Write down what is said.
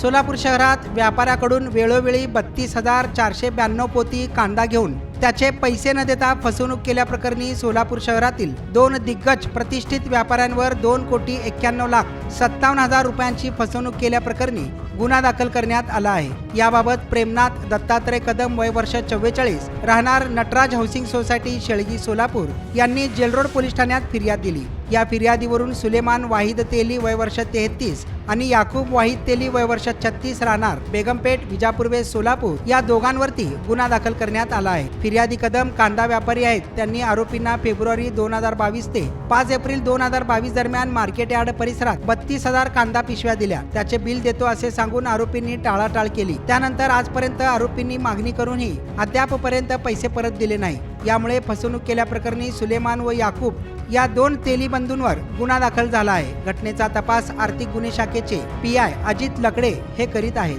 सोलापूर शहरात व्यापाऱ्याकडून वेळोवेळी बत्तीस हजार चारशे ब्याण्णव पोती कांदा घेऊन त्याचे पैसे न देता फसवणूक केल्याप्रकरणी सोलापूर शहरातील दोन दिग्गज प्रतिष्ठित व्यापाऱ्यांवर दोन कोटी एक्क्याण्णव लाख सत्तावन्न हजार रुपयांची फसवणूक केल्याप्रकरणी गुन्हा दाखल करण्यात आला आहे. याबाबत प्रेमनाथ दत्तात्रय कदम वय वर्ष चव्वेचाळीस राहणार नटराज हाऊसिंग सोसायटी शेळगी सोलापूर यांनी जेलरोड पोलीस ठाण्यात फिर्याद दिली. या फिर्यादीवरून सुलेमान वाहिद तेली वय वर्ष तेहतीस आणि याकूब वाहिद तेली वय वर्ष छत्तीस राहणार बेगमपेठ विजापूर्वे सोलापूर या दोघांवरती गुन्हा दाखल करण्यात आला आहे. फिर्यादी कदम कांदा व्यापारी आहेत. त्यांनी आरोपींना फेब्रुवारी दोन हजार बावीस ते पाच एप्रिल दोन हजार बावीस दरम्यान मार्केट यार्ड परिसरात बत्तीस हजार कांदा पिशव्या दिल्या. त्याचे बिल देतो असे सांगून आरोपींनी टाळाटाळ केली. त्यानंतर आजपर्यंत आरोपींनी मागणी करूनही अद्यापपर्यंत पैसे परत दिले नाही. यामुळे फसवणूक केल्याप्रकरणी सुलेमान व याकूब या दोन तेली बंधूंवर गुन्हा दाखल झाला आहे. घटनेचा तपास आर्थिक गुन्हे शाखेचे पी आय अजित लकडे हे करीत आहेत.